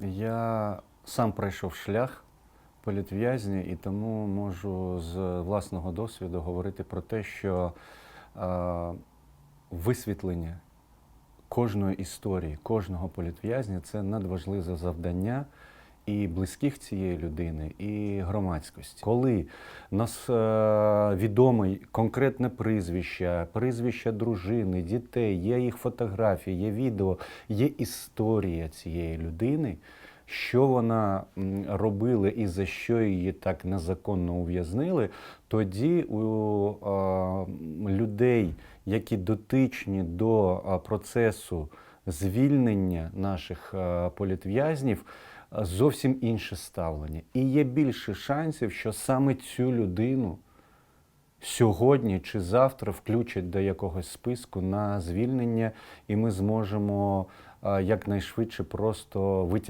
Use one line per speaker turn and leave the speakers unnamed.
Я сам пройшов шлях політв'язні і тому можу з власного досвіду говорити про те, що е, висвітлення кожної історії, кожного політв'язня це надважливе завдання і близьких цієї людини, і громадськості. Коли нас е, відоме конкретне прізвище, прізвище дружини, дітей, є їх фотографії, є відео, є історія цієї людини, що вона робила і за що її так незаконно ув'язнили, тоді у е, людей, які дотичні до е, процесу звільнення наших е, політв'язнів, е, зовсім інше ставлення. І є більше шансів, що саме цю людину сьогодні чи завтра включать до якогось списку на звільнення, і ми зможемо е, якнайшвидше просто витягти.